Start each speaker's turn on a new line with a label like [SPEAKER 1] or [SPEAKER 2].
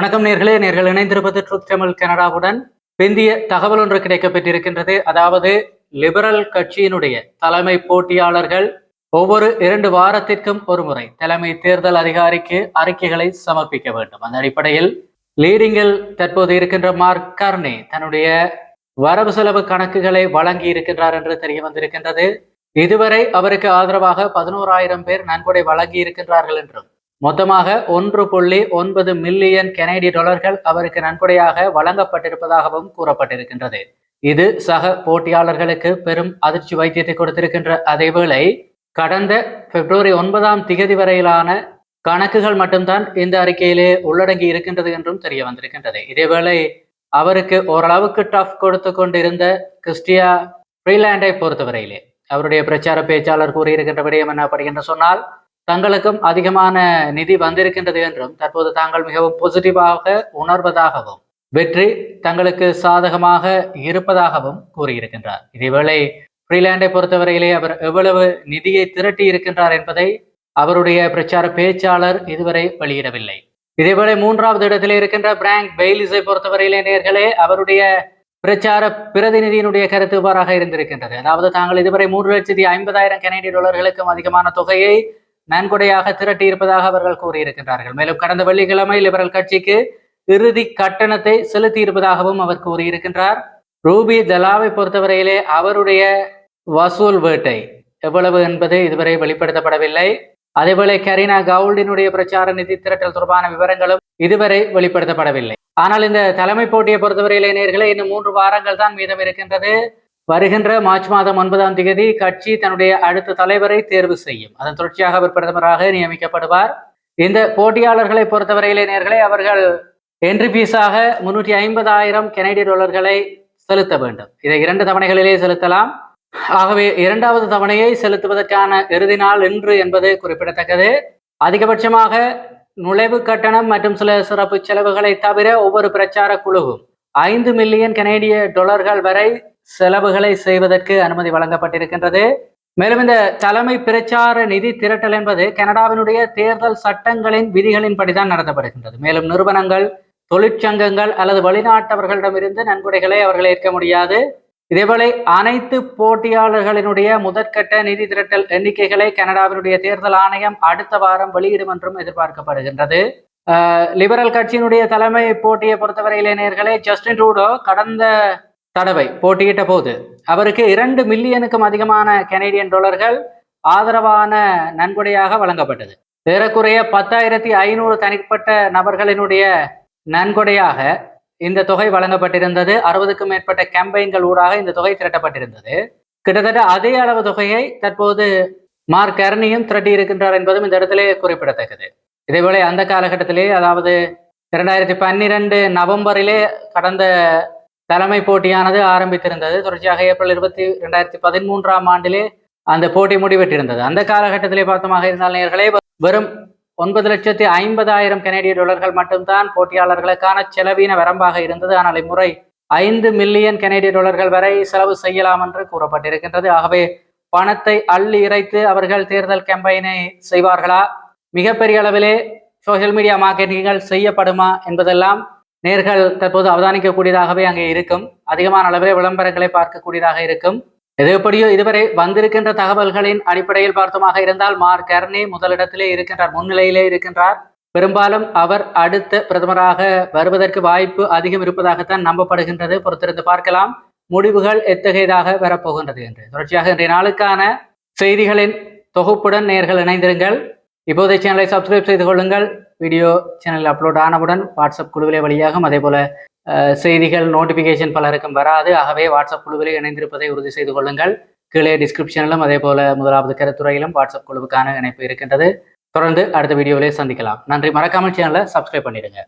[SPEAKER 1] வணக்கம் நேர்களே நேர்கள் இணைந்திருப்பது ட்ரூத் தமிழ் கனடாவுடன் பிந்திய தகவல் ஒன்று கிடைக்கப்பெற்றிருக்கின்றது. அதாவது லிபரல் கட்சியினுடைய தலைமை போட்டியாளர்கள் ஒவ்வொரு இரண்டு வாரத்திற்கும் ஒரு முறை தலைமை தேர்தல் அதிகாரிக்கு அறிக்கைகளை சமர்ப்பிக்க வேண்டும். அந்த அடிப்படையில் லீடிங்கில் தற்போது இருக்கின்ற மார்க் கர்னே தன்னுடைய வரவு செலவு கணக்குகளை வழங்கி இருக்கின்றார் என்று தெரிய வந்திருக்கின்றது. இதுவரை அவருக்கு ஆதரவாக பதினோராயிரம் பேர் நன்கொடை வழங்கி இருக்கின்றார்கள் என்றும் மொத்தமாக ஒன்று புள்ளி ஒன்பது மில்லியன் கெனடிய டாலர்கள் அவருக்கு நன்கொடையாக வழங்கப்பட்டிருப்பதாகவும் கூறப்பட்டிருக்கின்றது. இது சக போட்டியாளர்களுக்கு பெரும் அதிர்ச்சி வைத்தியத்தை கொடுத்திருக்கின்ற அதேவேளை கடந்த பிப்ரவரி ஒன்பதாம் திகதி வரையிலான கணக்குகள் மட்டும்தான் இந்த அறிக்கையிலே உள்ளடங்கி இருக்கின்றது என்றும் தெரிய வந்திருக்கின்றது. இதேவேளை அவருக்கு ஓரளவுக்கு டஃப் கொடுத்து கொண்டிருந்த கிறிஸ்டியா ஃப்ரீலாண்டை பொறுத்தவரையிலே அவருடைய பிரச்சார பேச்சாளர் கூறியிருக்கின்ற விடயம் என்ன அப்படின்ற சொன்னால் தங்களுக்கும் அதிகமான நிதி வந்திருக்கின்றது என்றும் தற்போது தாங்கள் மிகவும் பாசிட்டிவாக உணர்வதாகவும் வெற்றி தங்களுக்கு சாதகமாக இருப்பதாகவும் கூறியிருக்கின்றார். இதேவேளை ஃப்ரீலாண்டை பொறுத்தவரையிலே அவர் எவ்வளவு நிதியை திரட்டி இருக்கின்றார் என்பதை அவருடைய பிரச்சார பேச்சாளர் இதுவரை வெளியிடவில்லை. இதேவேளை மூன்றாவது இடத்திலே இருக்கின்ற பிராங்க் பெய்லிஸை பொறுத்தவரையிலே நேர்களே அவருடைய பிரச்சார பிரதிநிதியினுடைய கருத்து இவ்வாறாக இருந்திருக்கின்றது. அதாவது தாங்கள் இதுவரை மூன்று லட்சத்தி ஐம்பதாயிரம் கனேடிய டாலர்களுக்கும் அதிகமான தொகையை நன்கொடையாக திரட்டி இருப்பதாக அவர்கள் கூறியிருக்கின்றார்கள். மேலும் கடந்த வெள்ளிக்கிழமை லிபரல் கட்சிக்கு இறுதி கட்டணத்தை செலுத்தி இருப்பதாகவும் அவர் கூறியிருக்கின்றார். ரூபி தலாவை பொறுத்தவரையிலே அவருடைய வசூல் வேட்டை எவ்வளவு என்பது இதுவரை வெளிப்படுத்தப்படவில்லை. அதேபோல கரீனா கவுல்டினுடைய பிரச்சார நிதி திரட்டல் தொடர்பான விவரங்களும் இதுவரை வெளிப்படுத்தப்படவில்லை. ஆனால் இந்த தலைமை போட்டியை பொறுத்தவரையிலே நேர்களை இன்னும் மூன்று வாரங்கள் தான் மீதம் இருக்கின்றது. வருகின்ற மார்ச் மாதம் ஒன்பதாம் தேதி கட்சி தன்னுடைய அடுத்த தலைவரை தேர்வு செய்யும். அதன் தொடர்ச்சியாக அவர் பிரதமராக நியமிக்கப்படுவார். இந்த போட்டியாளர்களை பொறுத்தவரையிலே நேர்களை அவர்கள் என்ட்ரி பீஸாக முன்னூற்றி ஐம்பதாயிரம் கெனடிய டாலர்களை செலுத்த வேண்டும். இதை இரண்டு தவணைகளிலே செலுத்தலாம். ஆகவே இரண்டாவது தவணையை செலுத்துவதற்கான இறுதி நாள் இன்று என்பது குறிப்பிடத்தக்கது. அதிகபட்சமாக நுழைவு கட்டணம் மற்றும் சில சிறப்பு செலவுகளை தவிர ஒவ்வொரு பிரச்சார குழுவும் ஐந்து மில்லியன் கனேடிய டொலர்கள் வரை செலவுகளை செய்வதற்கு அனுமதி வழங்கப்பட்டிருக்கின்றது. மேலும் இந்த தலைமை பிரச்சார நிதி திரட்டல் என்பது கனடாவினுடைய தேர்தல் சட்டங்களின் விதிகளின்படிதான் நடத்தப்படுகின்றது. மேலும் நிறுவனங்கள் தொழிற்சங்கங்கள் அல்லது வெளிநாட்டவர்களிடமிருந்து நன்கொடைகளை அவர்கள் ஏற்க முடியாது. இதேபோல அனைத்து போட்டியாளர்களினுடைய முதற்கட்ட நிதி திரட்டல் எண்ணிக்கைகளை கனடாவினுடைய தேர்தல் ஆணையம் அடுத்த வாரம் வெளியிடும் என்றும் எதிர்பார்க்கப்படுகின்றது. லிபரல் கட்சியினுடைய தலைமை போட்டியை பொறுத்தவரை நேர்களே ஜஸ்டின் ட்ரூடோ கடந்த தடவை போட்டியிட்ட போது அவருக்கு இரண்டு மில்லியனுக்கும் அதிகமான கனேடியன் டாலர்கள் ஆதரவான நன்கொடையாக வழங்கப்பட்டது. ஏறக்குறைய பத்தாயிரத்தி ஐநூறு தனிப்பட்ட நபர்களினுடைய நன்கொடையாக இந்த தொகை வழங்கப்பட்டிருந்தது. அறுபதுக்கும் மேற்பட்ட கேம்பெயின்கள் ஊடாக இந்த தொகை திரட்டப்பட்டிருந்தது. கிட்டத்தட்ட அதே அளவு தொகையை தற்போது மார்க் அர்னியும் திரட்டி இருக்கின்றார் என்பதும் இந்த இடத்திலே குறிப்பிடத்தக்கது. இதேபோல அந்த காலகட்டத்திலே அதாவது இரண்டாயிரத்தி பன்னிரெண்டு நவம்பரிலே கடந்த தலைமை போட்டியானது ஆரம்பித்திருந்தது. தொடர்ச்சியாக ஏப்ரல் இருபத்தி ரெண்டாயிரத்தி பதிமூன்றாம் ஆண்டிலே அந்த போட்டி முடிவெற்றிருந்தது. அந்த காலகட்டத்திலே பார்த்தமாக இருந்தால் நேர்களே வெறும் ஒன்பது லட்சத்தி ஐம்பதாயிரம் கனேடிய டாலர்கள் மட்டும்தான் போட்டியாளர்களுக்கான செலவீன வரம்பாக இருந்தது. ஆனால் இம்முறை ஐந்து மில்லியன் கனேடிய டாலர்கள் வரை செலவு செய்யலாம் என்று கூறப்பட்டிருக்கின்றது. ஆகவே பணத்தை அள்ளி இறைத்து அவர்கள் தேர்தல் கேம்பெயினை செய்வார்களா? மிகப்பெரிய அளவிலே சோசியல் மீடியா மார்க்கெட்டிங்கள் செய்யப்படுமா என்பதெல்லாம் நேர்கள் தற்போது அவதானிக்கக்கூடியதாகவே அங்கே இருக்கும். அதிகமான அளவிலே விளம்பரங்களை பார்க்கக்கூடியதாக இருக்கும். எது எப்படியோ இதுவரை வந்திருக்கின்ற தகவல்களின் அடிப்படையில் பார்த்தோமாக இருந்தால் மார்க் கர்னி முதலிடத்திலே இருக்கின்றார் முன்னிலையிலே இருக்கின்றார். பெரும்பாலும் அவர் அடுத்த பிரதமராக வருவதற்கு வாய்ப்பு அதிகம் இருப்பதாகத்தான் நம்பப்படுகின்றது. பொறுத்திருந்து பார்க்கலாம். முடிவுகள் எத்தகையதாக வரப்போகின்றது என்று. தொடர்ச்சியாக இன்றைய நாளுக்கான செய்திகளின் தொகுப்புடன் நேர்கள் இணைந்திருங்கள். இப்போதைய சேனலை சப்ஸ்கிரைப் செய்து கொள்ளுங்கள். வீடியோ சேனலில் அப்லோட் ஆனவுடன் வாட்ஸ்அப் குழுவிலே வழியாகும். அதே போல செய்திகள் நோட்டிஃபிகேஷன் பலருக்கும் வராது. ஆகவே வாட்ஸ்அப் குழுவிலே இணைந்திருப்பதை உறுதி செய்து கொள்ளுங்கள். கீழே டிஸ்கிரிப்ஷனிலும் அதே போல முதலாவது கருத்துறையிலும் வாட்ஸ்அப் குழுவுக்கான இணைப்பு இருக்கின்றது. தொடர்ந்து அடுத்த வீடியோவிலே சந்திக்கலாம். நன்றி. மறக்காமல் சேனலை சப்ஸ்கிரைப் பண்ணிடுங்க.